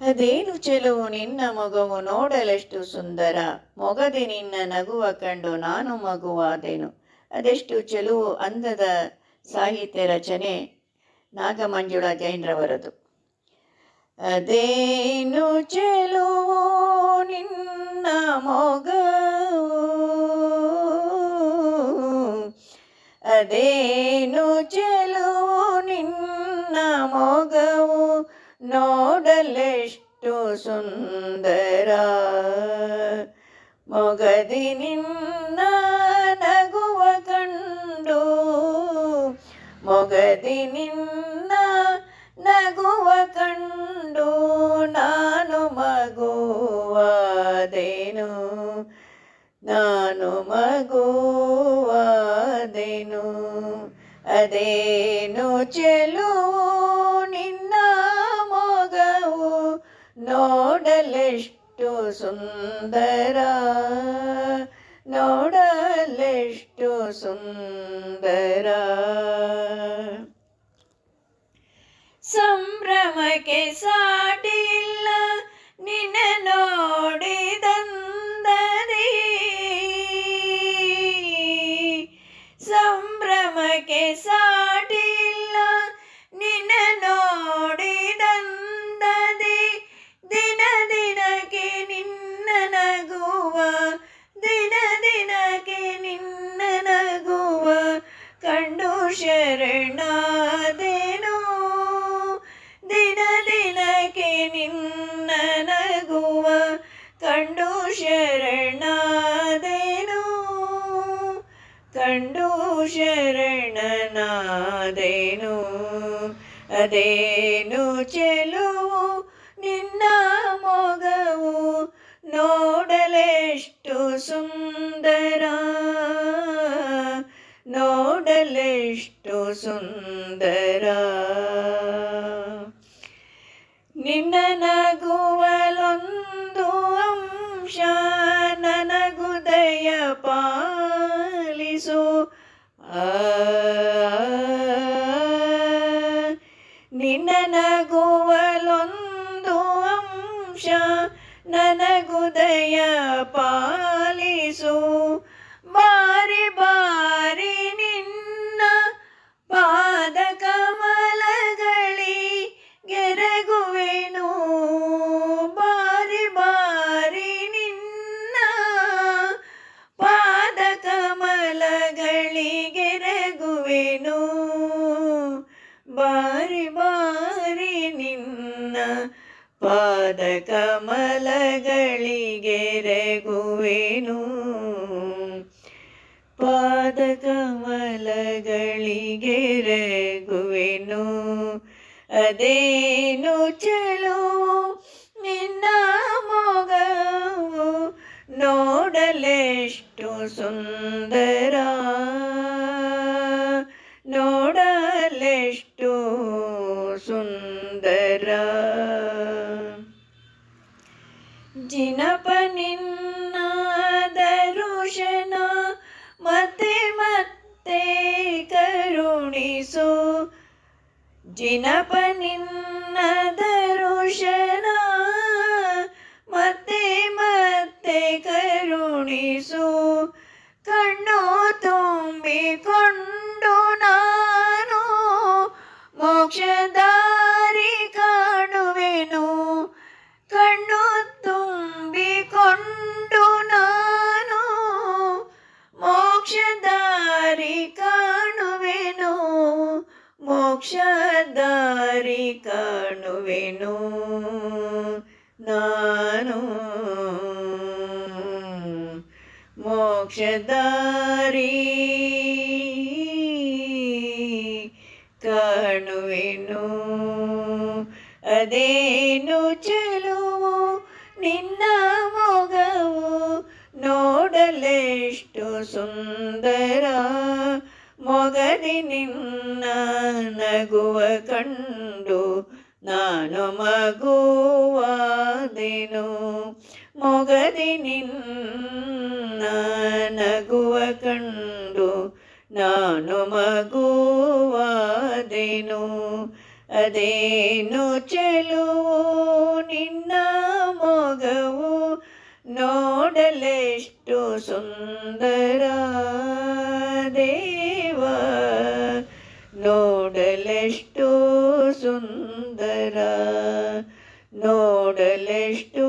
ಅದೇನು ಚೆಲುವು ನಿನ್ನ ಮಗುವು ನೋಡಲೆಷ್ಟು ಸುಂದರ? ಮೊಗದೆ ನಿನ್ನ ನಗುವ ಕಂಡು ನಾನು ಮಗುವಾದೆನು. ಅದೆಷ್ಟು ಚೆಲುವು ಅಂದದ ಸಾಹಿತ್ಯ ರಚನೆ ನಾಗಮಂಜುಳ ಜೈನ್ರವರದು. ಅದೇನು ಚೆಲುವು ನಿನ್ನ ಮೊಗವು? ಅದೇನು ಚೆಲುವು ನೋಡಲೆಷ್ಟು ಸುಂದರ ಮೊಗದಿ ನಿನ್ನ ನಗುವ ಕಂಡು ಮೊಗದಿ ನಿನ್ನ ನಗುವ ಕಂಡು ನಾನು ಮಗುವಾದೆನು ನಾನು ಮಗುವಾದೆನು ಅದೇನು ಚೆಲುವು ನೋಡಲೆಷ್ಟು ಸುಂದರ ನೋಡಲೆಷ್ಟು ಸುಂದರ ಸಂಭ್ರಮಕ್ಕೆ ಸಾಟಿಲ್ಲ ಶರಣನಾದೆನು. ಅದೇನು ಚೆಲುವು ನಿನ್ನ ಮೊಗವು ನೋಡಲೆಷ್ಟು ಸುಂದರ. ನೋಡಲೆಷ್ಟು ಸುಂದರ. ನಿನ್ನ ನಗುವಲೊಂದು ನಿನ್ನ ನಗುವಲೊಂದು ಅಂಶ ನನಗುದಯ ಪಾಲಿಸು. ಪಾದ ಕಮಲಗಳಿಗೆರಗುವೆನು ಪಾದ ಕಮಲಗಳಿಗೆರಗುವೆನು ಅದೇನು ಚಲೋ ನಿನ್ನ ಮೊಗವು ನೋಡಲೆಷ್ಟು ಸುಂದರ ಜಿನಪ ನಿನ್ನ ದರುಶನ ಮೋಕ್ಷದಾರಿ ಕಾಣುವೆನು ನಾನು ಮೋಕ್ಷದಾರಿ ಕಾಣುವೆನು ಅದೇನು ಚೆಲುವು ನಿನ್ನ ಮೊಗವು ನೋಡಲೆಷ್ಟು ಸುಂದರ ಮೊಗದಿನಿನ್ನ ನಗುವ ಕಂಡು ನಾನು ಮಗುವಾದೆನು ಮೊಗದಿನಿನ್ನ ನಗುವ ಕಂಡು ನಾನು ಮಗುವಾದೆನು ಅದೇನು ಚೆಲುವು ನಿನ್ನ ಮೊಗವು ನೋಡಲೆಷ್ಟು ಸುಂದರ ನೋಡಲೆಷ್ಟು ಸುಂದರ ನೋಡಲೆಷ್ಟು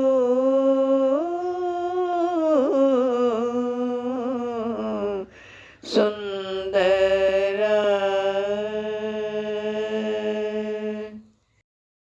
ಸುಂದರ